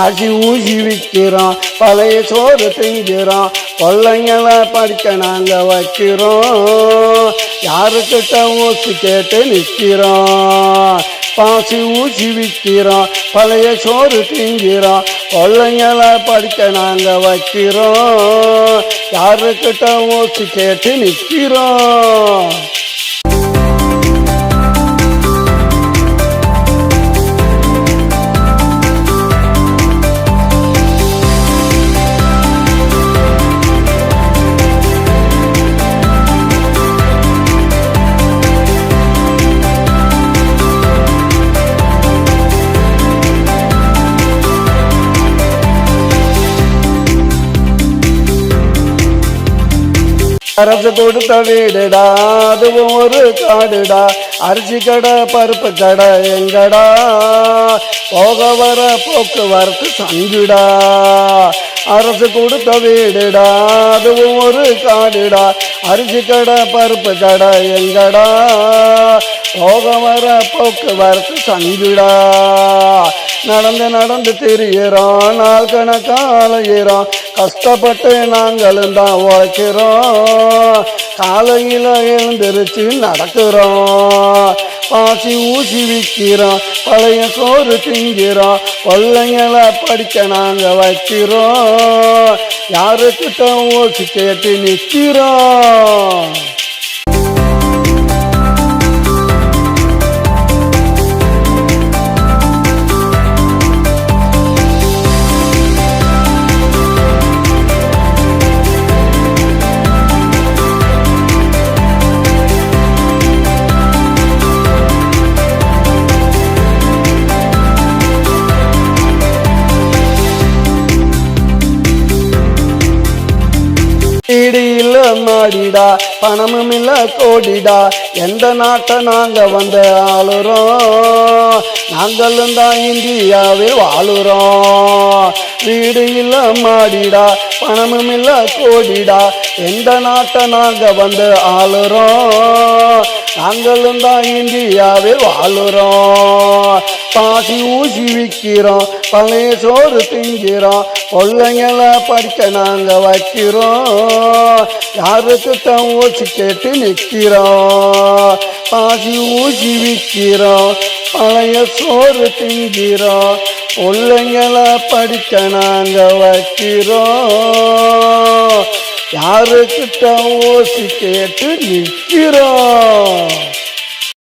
ஆசி ஊசி விற்கிறோம் பழைய சோறு திங்கிறோம் கொள்ளைங்களை படிக்க நாங்கள் வைக்கிறோம். யாருக்கிட்ட ஊசி கேட்டு நிற்கிறோம் பாசி ஊசி விற்கிறோம் பழைய சோறு திங்கிறோம் கொள்ளைங்களை படிக்க நாங்கள் வைக்கிறோம். யாருக்கிட்ட ஊசி கேட்டு நிற்கிறோம்? அரசு கொடுத்த வீடுடா அதுவும் ஒரு காடுடா. அரிசி கடை பருப்பு கடை எங்கடா? போக வர போக்குவரத்து சங்குடா. அரசு கொடுத்த வீடுடா அதுவும் ஒரு காடுடா. அரிசி கடை பருப்பு கடை எங்கடா? போக வர போக்குவரத்து சங்குடா. நடந்து நடந்து திரியிறோம் நாள் கணக்காலையிறோம் கஷ்டப்பட்டு நாங்களும் தான் உழைக்கிறோம். காலையில் எழுந்திருச்சு நடக்கிறோம். பாசி ஊசி விற்கிறோம். பழைய சோறு திங்கிறோம். பிள்ளைங்களை படிக்க நாங்கள் வைக்கிறோம். யாருக்கிட்ட ஓசி கேட்டு நிற்கிறோம் இல்ல மாடிடா பணமும் இல்ல கோடிடா. எந்த நாட்டை நாங்கள் வந்து ஆளுறோம்? நாங்களும் தான் இந்தியாவே வாழுறோம். வீடு இல்ல மாடிடா பணமும் இல்ல கோடிடா. எந்த நாட்டை நாங்கள் வந்து ஆளுறோம்? நாங்களும் தான் இந்தியாவே வாழுறோம். பாசி ஊசி விற்கிறோம் பழைய சோறு திங்கிறோம் பிள்ளைங்களை படிக்க நாங்கள் வைக்கிறோம். யாருக்கு தான் ஊசி கேட்டு நிற்கிறோம் பாசி ஊசி விற்கிறோம் பழைய சோறு திங்கிறோம் பிள்ளைங்களை படிக்க நாங்கள் வைக்கிறோம். யாருக்கிட்ட ஓசி கேட்டு நிற்கிறோம்